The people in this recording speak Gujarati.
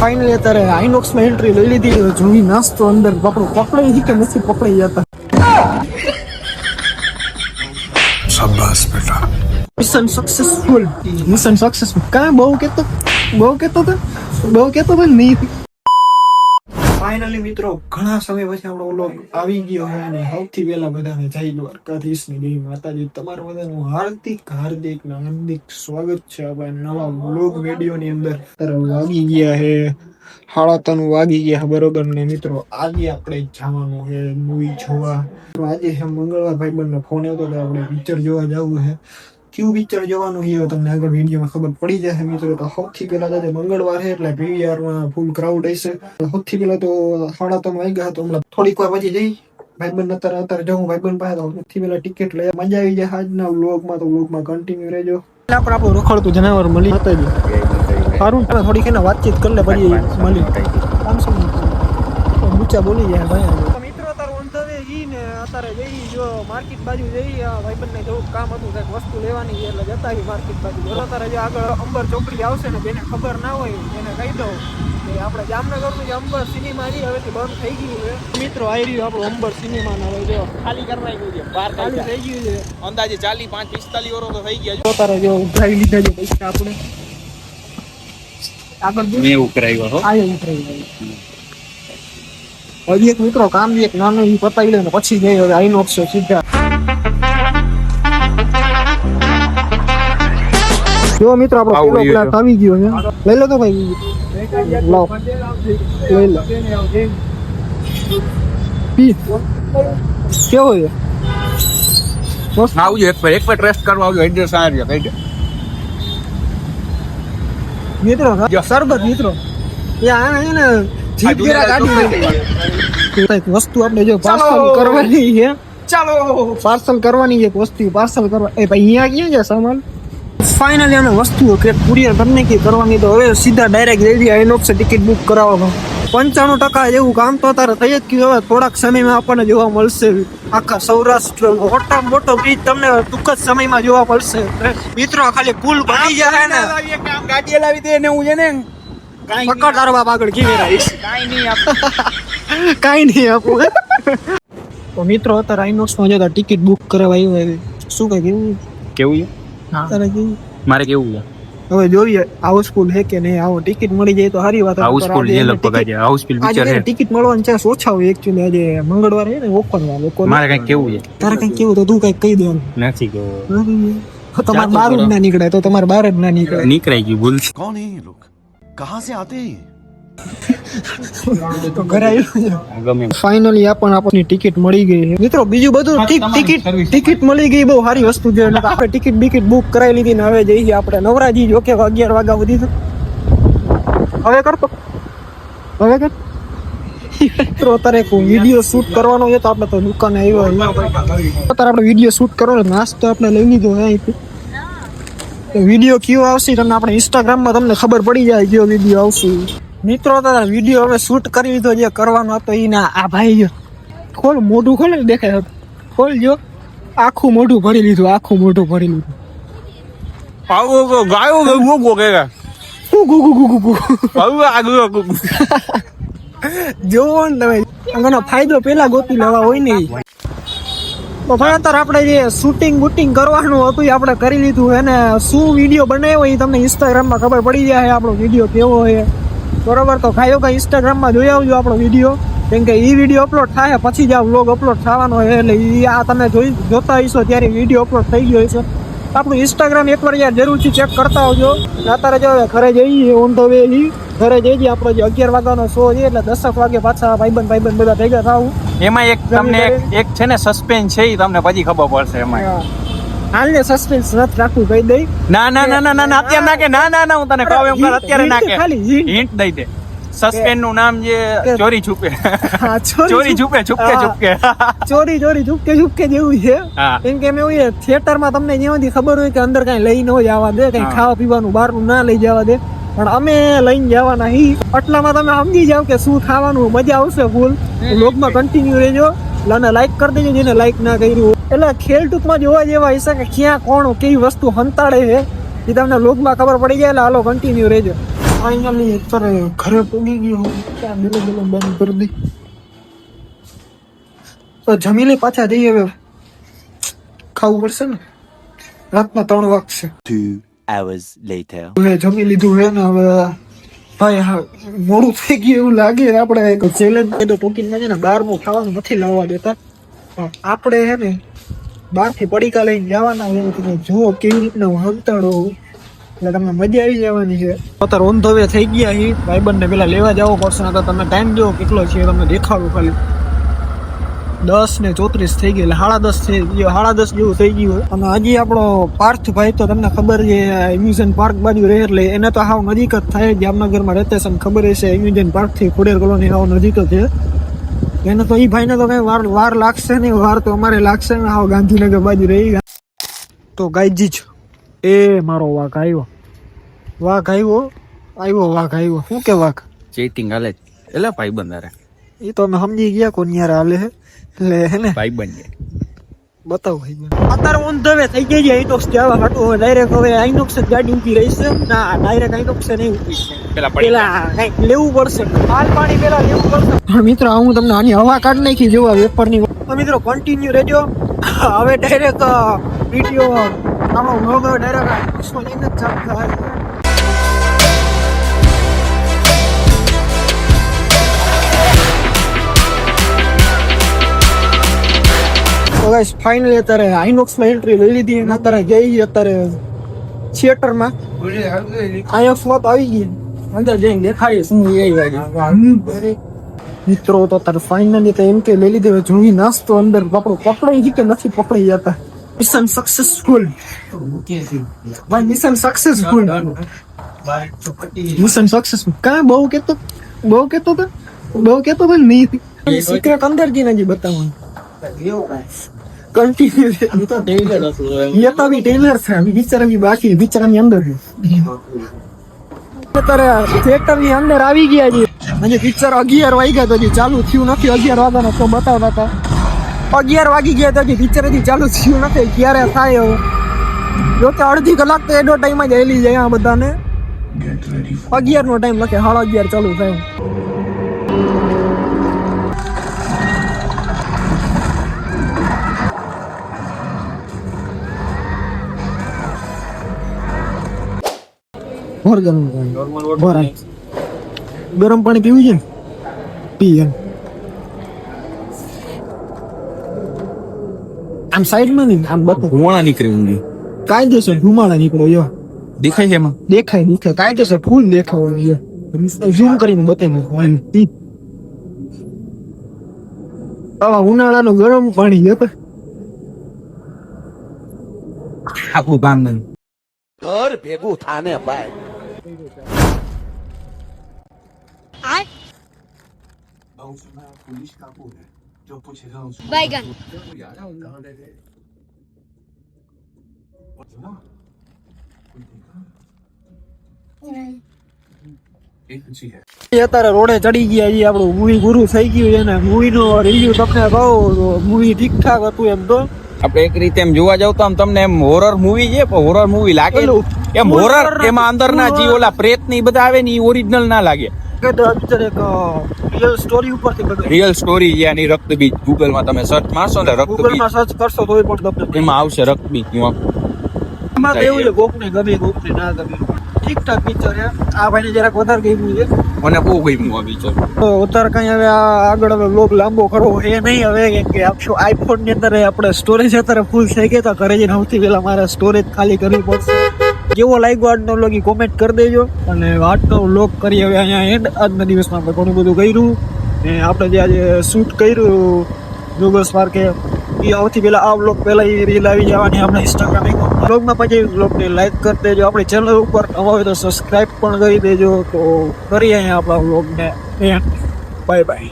ફાઇનલી અત્યારે આઈનોક્સમાં એન્ટ્રી લઈ લીધી હવે જોઈ નાસ્તો અંદર પકડો. પકડાઈ છે કે નથી પકડાઈ જતા. શાબાશ બેટા. મિશન સક્સેસફુલ મિશન સક્સેસફુલ કાંઈ બહુ કેતો બહુ કેતો તો? બહુ કેતો તો નહીં. ફાઇનલી મિત્રો, ઘણા સમય પછી આપણો વ્લોગ આવી ગયો છે અને સૌથી પહેલા બધાને જય દ્વારકાધીશની જય માતાજી. તમારું બધાનું હાર્દિક હાર્દિક હાર્દિક સ્વાગત છે. આપણા નવા વ્લોગ વીડિયો ની અંદર તરફ વાગી ગયા છે. સાડા ત્રણ વાગી ગયા બરોબર ને મિત્રો? આજે આપણે જવાનું છે મૂવી જોવા. આજે મંગળવાર બંને ફોન આવ્યો તો આપણે પિક્ચર જોવા જવું છે. કયું પિક્ચર જોવાનું છે તમને આગળ વિડીયોમાં ખબર પડી જશે મિત્રો તો સૌથી પહેલા તો મંગળવાર છે એટલે પીવીઆરમાં ફૂલ ક્રાઉડ હશે. સૌથી પહેલા તો સાડા ત્રણ વાગ્યા તો હમણાં થોડીક વાર પછી જઈ ભાઈબંધ અત્યારે અત્યારે જવું ભાઈબંધ પાસે, તો સૌથી પહેલા ટિકિટ લઈ મજા આવી જાય આજના વ્લોગમાં તો વ્લોગમાં કન્ટિન્યુ રહેજો. આપણે આપણું રખડતું જનાવર મળી. માતાજી. સારું થોડીક એને વાતચીત કરી લે, પછી મળી. પાંચસો ઊંચા બોલી જાય ભાઈ મિત્રો અત્યારે ઓન ધ વે ઈ ને અત્યારે જઈ જો માર્કેટ બાજુ જઈ આ ભાઈબંધને જેવું કામ હતું કંઈક વસ્તુ લેવાની છે એટલે જતા આવી માર્કેટ બાજુ. બરોબર જો આગળ અંબર ચોકડી આવશે ને જેને ખબર ના હોય એને કહી દઉં. કે આપણે જામનગરનું જે અંબર સિનેમા છે હવેથી બંધ થઈ ગયું છે. મિત્રો આવી રહ્યું આપણું અંબર સિનેમા ના હોય જો. ખાલી કરવાઈ ગયું છે બાર ખાલી થઈ ગયું છે. અંદાજે ચાલી પાંચ પિસ્તાલીસ વર્ષ તો થઈ ગયા છે. જો તારે જો ઉઘરાવી લીધા છે પૈસા આપણે. આગળ મેં ઉઘરાવ્યો હો. આયો ઉઘરાવી ગયો હજી એક મિત્રો કામ એક નાનું એ પતાવી લે ને પછી જઈ હવે આઈનોક્સ સીધા. જો મિત્રો આપણો પેલો પ્લાટ આવી ગયો છે. લઈ લો તો ભાઈ. લાવ. લઈ લો. પી. કેવો છે? આવજો એક પર એક પર ટેસ્ટ કરવા આવજો એડ્રેસ આ રહ્યો કહી દે મિત્રો સરબત મિત્રો. ત્યાં આ ને જીપ ગેરા કાઢી કંઈક વસ્તુ આપણે જો પાર્સલ કરવાની છે. ચાલો. પાર્સલ કરવાની એક વસ્તુ પાર્સલ કરવા એ ભાઈ અહીંયા ક્યાં છે સામાન? ફાઇનલી અમે વસ્તુઓ કે કુરિયર તમને કે કરવાની તો હવે સીધા direct ready INOX ticket book કરાવવા પંચાણું ટકા જેવું કામ તો તારે થઈ જ ગયું હવે થોડાક સમયમાં આપણને જોવા મળશે. આખા સૌરાષ્ટ્ર મોટા મોટો બ્રિજ તમને ટૂંક જ સમયમાં જોવા મળશે. મિત્રો ખાલી પુલ બની જાય ને. ગાડી લાવી દે ને હું છે ને? પકડ તારો બાપ આગળ ઘી વેરાઈશ કાંઈ નહીં આપું. કાંઈ નહીં આપું. તો મિત્રો હતા રાઇનોક્સમાં જતા ટિકિટ બુક કરાવાયું આવી શું કહે કેવું કેવું હા. તારે કેવું મારે કેવું છે? હવે જોઈએ હાઉસફુલ હે કે નહીં? આવો ટિકિટ મળી જાય તો સારી વાત. હાઉસફુલ એ લગભગ આજે. હાઉસફુલ પિક્ચર હે ટિકિટ મળવાની ચાન્સ ઓછા હોય એકચ્યુઅલી આજે મંગળવારે ને ઓપનમાં લોકો મારે કઈ કેવું છે? તારે કઈ કેવું તો તું કઈ કહી દેવાનું નથી કેવું. તમારે બહાર જ ના નીકળે તો તમારે બહાર જ ના નીકળે નીકળાઈ ગયું ભૂલ કોણ એ कहाँ से आते हैं ये? તો ઘરે આવ્યું છે ગમે એમ. ફાઇનલી આપણને આપણને ટિકિટ મળી ગઈ છે મિત્રો બીજું બધું ઠીક ટિકિટ ટિકિટ મળી ગઈ બહુ સારી વસ્તુ છે એટલે આપણે ટિકિટ બિકિટ બુક કરાવી લીધી ને હવે જઈએ આપણે નવરાજી જો કે અગિયાર વાગ્યા સુધી તો હવે કરતો હવે કર મિત્રો અત્યારે એક વિડીયો શૂટ કરવાનો છે તો આપણે તો દુકાને આવ્યો અત્યારે આપણે વિડીયો શૂટ કરવાનો નાસ્તો આપણે લઈ લીધો છે અહીંથી વીડિયો કયો આવશે તમને આપણે ઇન્સ્ટાગ્રામમાં તમને ખબર પડી જાય કયો વીડિયો આવશે. મિત્રો તારા વીડિયો હવે શૂટ કરી લીધો જે કરવાનો હતો એ ના આ ભાઈ જો ખોલ મોઢું ખોલે ને દેખાય ખોલ જો આખું મોઢું ભરી લીધું આખું મોઢું ભરી લીધું. આવો ગો ગાયો ગો કે ગુ ગુ ગુ ગુ ગુ. આવો આગળ ગુ જોવો ને તમે. આનો ફાયદો પેલા ગોતી લેવા હોય ને. તો ભણતર આપણે જે શૂટિંગ બુટિંગ કરવાનું હતું એ આપણે કરી લીધું એને શું વીડિયો બનાવ્યો એ તમને ઇન્સ્ટાગ્રામમાં ખબર પડી જાય આપણો વીડિયો કેવો છે. બરોબર, તો ખાયો કે ઇન્સ્ટાગ્રામમાં જોઈ આવજો આપણો વીડિયો કેમ કે એ વીડિયો અપલોડ થાય, પછી જ આ વ્લોગ અપલોડ થવાનો છે, એટલે એ આ તમે જોઈ, જોતા હશો ત્યારે વીડિયો અપલોડ થઈ ગયો હશે. આપણું ઇન્સ્ટાગ્રામ એકવાર યાર જરૂરથી ચેક કરતા આવજો. અત્યારે જો ઘરે જઈએ ઓન ધ વે ઘરે જઈએ આપણો જે અગિયાર વાગ્યાનો શો છે, એટલે દસક વાગે પાછા ભાઈબંધ ભાઈબંધ બધા ભેગા થાવું એમાં એક તમને એક છે ને સસ્પેન્સ છે એ તમને પછી ખબર પડશે એમાં. હાલને સસ્પેન્સ નથી રાખવું કહી દઈ. ના ના ના ના ના ના અત્યારે નાખે. ના ના ના હું તને કહું એમ કર અત્યારે નાખે. ખાલી. હિન્ટ. દઈ દે. સસ્પેન્સનું નામ જે ચોરી છુપે. ચોરી છુપે છુપકે. છુપકે. ચોરી ચોરી ચૂપકે ચૂપકે જેવું છે. કેમ કે એમ એવું છે થિયેટરમાં તમને જ્યાંથી ખબર હોય કે અંદર કઈ લઈ ન જવા દે કઈ ખાવા પીવાનું બહારનું ના લઈ જવા દે. પણ અમે લઈને જવાના હી આટલામાં તમે સમજી જાવ કે શું ખાવાનું મજા આવશે ફૂલ. લોગમાં કન્ટિન્યુ રહેજો. અને લાઈક કરી દેજો જેને લાઈક ના કર્યું એટલે ખેલ ટૂંકમાં જોવા જેવા હશે કે ક્યાં કોણ કેવી વસ્તુ હંતાડે છે એ તમને લોગમાં ખબર પડી જાય એટલે હાલો કન્ટિન્યુ રહેજો. ફાઇનલી અત્યારે ઘરે પૂગી ગયો. ક્યાં ગેલો ગેલો બંધ કરી દી. તો જમી લઈ પાછા જઈએ હવે. ખાવું પડશે ને? રાતના ત્રણ વાગશે. Hours later. જમી લીધું હે ને હવે ભાઈ હા, મોડું થઈ ગયું એવું લાગે આપણે એક ચેલેન્જ કીધું ટોકીનમાં છે ને બહારનું ખાવાનું નથી લાવવા દેતા. પણ આપણે હે ને બહારથી પડીકા લઈને જવાના હોય તમે જુઓ કેવી રીતના હંતાડો એટલે તમને મજા આવી જવાની છે. અત્યારે ઓન ધ થઈ ગયા છે ભાઈબંધને પેલા લેવા જવો પડશે તો તમે ટાઈમ દો, કેટલો છે તમને દેખાડું ખાલી. દસ ને ચોત્રીસ થઈ ગઈ. એટલે સાડા દસ થઈ સાડા દસ જેવું થઈ ગયું અને હજી આપણો પાર્થભાઈ તો તમને ખબર છે, એમ્યુઝન પાર્ક બાજુ રહે એટલે એને તો હાવ નજીક જ થાય. જામનગરમાં રહેતે છે ખબર હશે, એમ્યુઝન પાર્કથી ખોડેર કોલોની હાવ નજીક જ છે. એને તો એ ભાઈને તો કઈ વાર વાર લાગશે નહીં. વાર તો અમારે લાગશે ને હાવ ગાંધીનગર બાજુ રહી તો ગાયજી જ. એ મારો વાઘ આવ્યો. વાઘ આવ્યો? આવ્યો વાઘ આવ્યો. શું કે વાઘ? ચેટિંગ હાલે. એટલે ભાઈ બંધારે એ તો અમે સમજી ગયા કોણ યાર હાલે છે એટલે હે ને? ભાઈ બંધ બતાવો ભાઈ અત્યારે ઓન ધ વે થઈ ગઈ છે આઈનોક્સ જવા હાટો. હવે ડાયરેક્ટ હવે આઈનોક્સ જ ગાડી ઊભી રહી છે. ના ડાયરેક્ટ આઈનોક્સ નહીં ઊભી પેલા પેલા કંઈક લેવું પડશે. હાલ પાણી પેલા લેવું પડશે. મિત્ર હું તમને આની હવા કાઢ નાખી જોવા વેપરની તો મિત્રો કન્ટિન્યુ રહેજો. હવે ડાયરેક્ટ વીડિયો આપણો વ્લોગ ડાયરેક્ટ આઈનોક્સમાં લઈને જ ચાલુ થાય. તો ગાઈસ ફાઇનલી અત્યારે આઈનોક્સમાં એન્ટ્રી લઈ લીધી અને અત્યારે જઈ અત્યારે થિયેટરમાં આઈનોક્સમાં તો આવી ગઈ. અંદર જઈને દેખાય શું એ મિત્રો તો અત્યારે ફાઇનલી તો એમ કે લઈ લીધી. હવે જૂની નાસ્તો અંદર આપણો પકડાઈ ગઈ કે નથી પકડાઈ જતા મિશન સક્સેસફુલ ભાઈ મિશન સક્સેસફુલ મિશન સક્સેસફુલ કાં બહુ કેતો બહુ કેતો તો? બહુ કેતો તો નહીં. સિક્રેટ અંદર જઈને જ બતાવવાનું કન્ટિન્યુ હું બી ટેલર છે પિક્ચર બાકી પિક્ચર અંદર છે અત્યારે અંદર આવી ગયા છે હજી પિક્ચર અગિયાર વાગ્યા તો હજી ચાલુ થયું નથી અગિયાર વાગ્યાનો તો બતાવતા હતા અગિયાર વાગી ગયા તો હજી પિક્ચર હજી ચાલુ થયું નથી ક્યારે થાય હવે જો કે અડધી કલાક તો એનો ટાઈમ જ હેલી જાય આ બધાને અગિયાર નો ટાઈમ લખે સાડા અગિયાર ચાલુ થાય ભર ગરમ પાણી. ગરમ પાણી પીવું છે? પી એમ. આમ સાઈડમાં નહીં આમ બધું ધુમાડા નીકળી ઊંધી જશે ધુમાડા નીકળો યો. દેખાય છે એમાં? દેખાય દેખાય. કાયદેસર ફૂલ દેખાવ યો. ઝૂમ કરીને બતાવી એમ. પી. આવા ઉનાળાનું ગરમ પાણી છે આખું ભાંગન. ઘર ભેગું થાને ભાઈ बैगन અત્યારે રોડે ચડી ગયા છીએ આપણું મૂવી પૂરું થઈ ગયું છે ને મૂવી નો રિવ્યુ તમને કહું તો મૂવી ઠીક ઠાક હતું એમ તો આપણે એક રીતે એમ જોવા જાવ તો આમ તમને એમ હોરર મૂવી છે પણ હોરર મૂવી લાગે પેલું એમ હોરર horror એમાં અંદરના જે ઓલા પ્રેત ને બધા આવે ને એ ઓરિજિનલ ના લાગે. તો રિયલ સ્ટોરી ઉપરથી રિયલ સ્ટોરી છે રક્તબીજ. ગૂગલમાં તમે સર્ચ મારશો ને રક્તબીજ. સર્ચ કરશો તોય પણ એમાં આવશે રક્તબીજનું એમાં એવું છે કોકને ગમે કોકને ના ગમે. પિક્ચર છે. આ ભાઈને જરાક વધારે ગમ્યું છે. મને બહુ ગમ્યું આ પિક્ચર તો અત્યારે કઈ હવે આગળ હવે લોક લાંબો કરવો એ નહીં હવે કેમ કે આખું આઈફોનની અંદર આપણે સ્ટોરેજ અત્યારે ફૂલ થઈ ગયા તો ઘરે જઈને સૌથી પહેલા મારે સ્ટોરેજ ખાલી કરવી પડશે. કેવો લાગ્યો આજનો લોગ કોમેન્ટ કરી દેજો. અને આજનો લોગ કરી હવે અહીંયા એન્ડ આજના દિવસમાં આપણે ઘણું બધું કર્યું. ને આપણે જે આજે શૂટ કર્યું જોગસ પાર્કે એ આવતી પહેલાં આ બ્લોગ પહેલાં એ રીલ આવી જવાની આપણે ઇન્સ્ટાગ્રામ બ્લોગમાં પછી બ્લોગને લાઇક કરી દેજો. આપણી ચેનલ ઉપર નવા હોય તો સબસ્ક્રાઈબ પણ કરી દેજો. તો કરીએ અહીંયા આપણા બ્લોગને બાય બાય